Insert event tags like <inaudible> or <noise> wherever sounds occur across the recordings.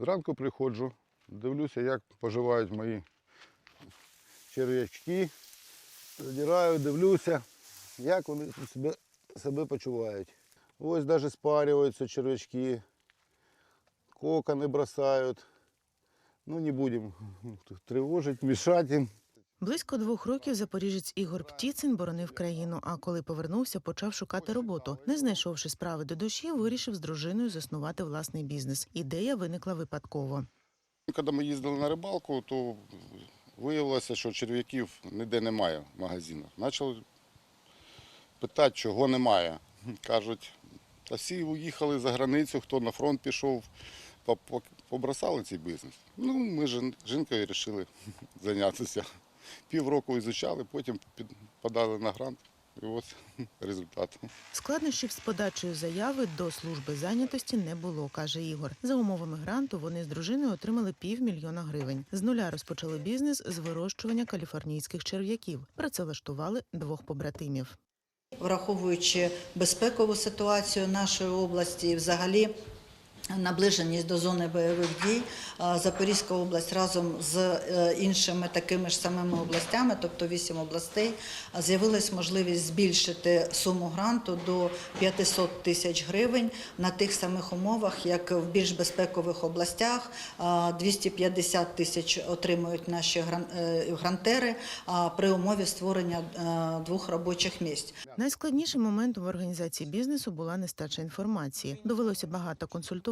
Зранку приходжу, дивлюся, як поживають мої черв'ячки. Задираю, дивлюся, як вони тут себе, себе почувають. Ось навіть спарюються черв'ячки, кокони бросають. Ну, не будемо <laughs> тривожити, мішати їм. Близько двох років запоріжець Ігор Птіцин боронив країну. А коли повернувся, почав шукати роботу. Не знайшовши справи до душі, вирішив з дружиною заснувати власний бізнес. Ідея виникла випадково. Коли ми їздили на рибалку, то виявилося, що черв'яків ніде немає в магазинах. Почали питати, чого немає. Кажуть, та всі уїхали за границю, хто на фронт пішов, по- по- побросали цей бізнес. Ну, ми з жінкою вирішили <laughs> зайнятися. Півроку ізучали, потім подали на грант. І ось <laughs> результат. Складнощів з подачею заяви до служби зайнятості не було, каже Ігор. За умовами гранту вони з дружиною отримали півмільйона гривень. З нуля розпочали бізнес з вирощування каліфорнійських черв'яків. Працевлаштували двох побратимів. враховуючи безпекову ситуацію нашої області і взагалі. Наближеність до зони бойових дій Запорізька область разом з е, іншими такими ж самими областями, тобто вісім областей, з'явилась можливість збільшити суму гранту до 500 тисяч гривень на тих самих умовах, як в більш безпекових областях. 250 тисяч отримують наші е, грантери при умові створення е, двох робочих місць. Найскладнішим моментом в організації бізнесу була нестача інформації. Довелося багато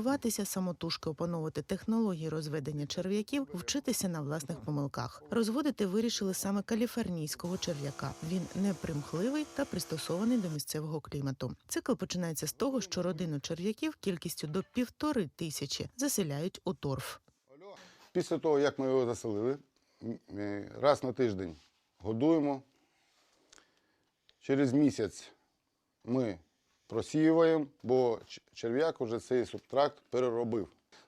консультуватися, самотужки опановувати технології розведення черв'яків, вчитися на власних помилках. Розводити вирішили саме каліфорнійського черв'яка. Він непримхливий та пристосований до місцевого клімату. Цикл починається з того, що родину черв'яків кількістю до півтори тисячі заселяють у торф. Після того, як ми його заселили, раз на тиждень годуємо. Через місяць ми просіюємо, бо черв'як вже цей субтракт переробив.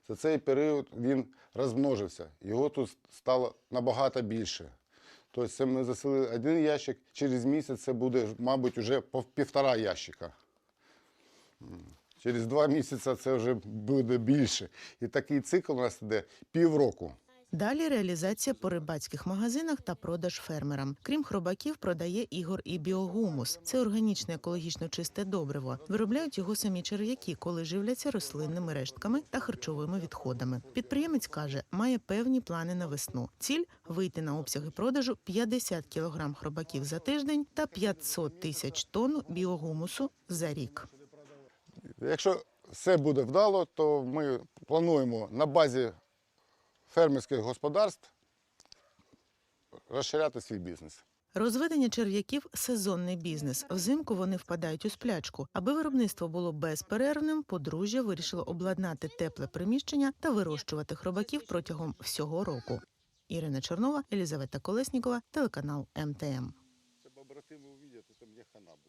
За цей період він розмножився. Його тут стало набагато більше. Тобто це ми заселили один ящик, через місяць це буде, мабуть, вже півтора ящика. Через два місяці це вже буде більше. І такий цикл у нас йде півроку. Далі реалізація по рибацьких магазинах та продаж фермерам. Крім хробаків, продає Ігор і біогумус. Це органічне екологічно чисте добриво. Виробляють його самі черв'яки, коли живляться рослинними рештками та харчовими відходами. Підприємець каже, має певні плани на весну. Ціль вийти на обсяги продажу 50 кг хробаків за тиждень та 500 тисяч тонн біогумусу за рік. Якщо все буде вдало, то ми плануємо на базі фермерських господарств розширяти свій бізнес. Розведення черв'яків сезонний бізнес. Взимку вони впадають у сплячку. Аби виробництво було безперервним, подружжя вирішило обладнати тепле приміщення та вирощувати хробаків протягом всього року. Ірина Чорнова, Елізавета Колеснікова, телеканал МТМ.